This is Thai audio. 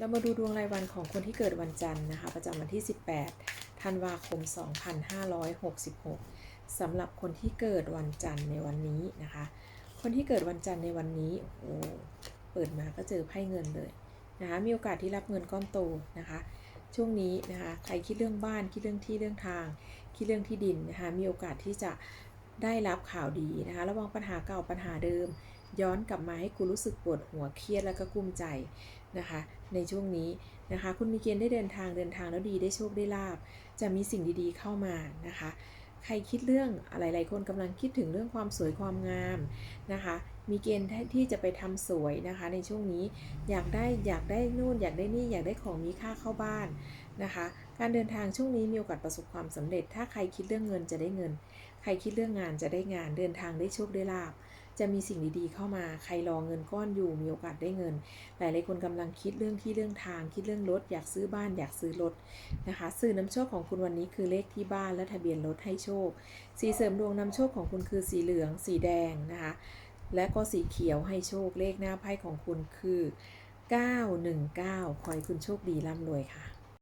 เรามาดูดวงรายวันของคนที่เกิดวันจันทร์นะคะ ประจำวันที่ 18 ธันวาคม 2566สำหรับคนที่เกิดวันจันทร์ในวันนี้นะคะ คนที่เกิดวันจันทร์ในวันนี้โอ้เปิดมาก็เจอไพ่เงินเลยนะคะ มีโอกาสที่รับเงินก้อนโตนะคะ ช่วงนี้นะคะ ใครคิดเรื่องบ้าน คิดเรื่องที่เรื่องทาง คิดเรื่องที่ดินนะคะ มีโอกาสที่จะ ได้รับข่าวดีนะคะ ระวังปัญหาเก่าปัญหาเดิม ย้อนกลับมาให้คุณรู้สึกปวดหัวเครียดแล้วก็กุ้มใจนะคะ ในช่วงนี้นะคะ คุณมีเกณฑ์ได้เดินทางเดินทางแล้วดีได้โชคได้ลาบ จะมีสิ่งดีๆเข้ามานะคะ ใครคิดเรื่องอะไรหลายคนกำลังคิดถึงเรื่องความสวยความงามนะคะ มีเกณฑ์ที่จะไปทำสวยนะคะ ในช่วงนี้อยากได้อยากได้นู่นอยากได้นี่อยากได้ของมีค่าเข้าบ้านนะคะ การเดินทางช่วงนี้มีโอกาสประสบความสำเร็จ ถ้าใครคิดเรื่องเงินจะได้เงิน ใครคิดเรื่องงานจะได้งาน เดินทางได้โชคได้ลาบ จะมีสิ่งดีๆเข้ามา ใครรอเงินก้อนอยู่มีโอกาสได้เงิน หลายๆคนกำลังคิดเรื่องที่เรื่องทาง คิดเรื่องรถ อยากซื้อบ้านอยากซื้อรถนะคะ สื่อนำโชคของคุณวันนี้คือเลขที่บ้านและทะเบียนรถให้โชค สีเสริมดวงนำโชคของคุณคือสีเหลือง สีแดงนะคะ และก็สีเขียวให้โชค เลขหน้าไพ่ของคุณคือ 919ขอให้คุณโชคดีร่ำรวยค่ะ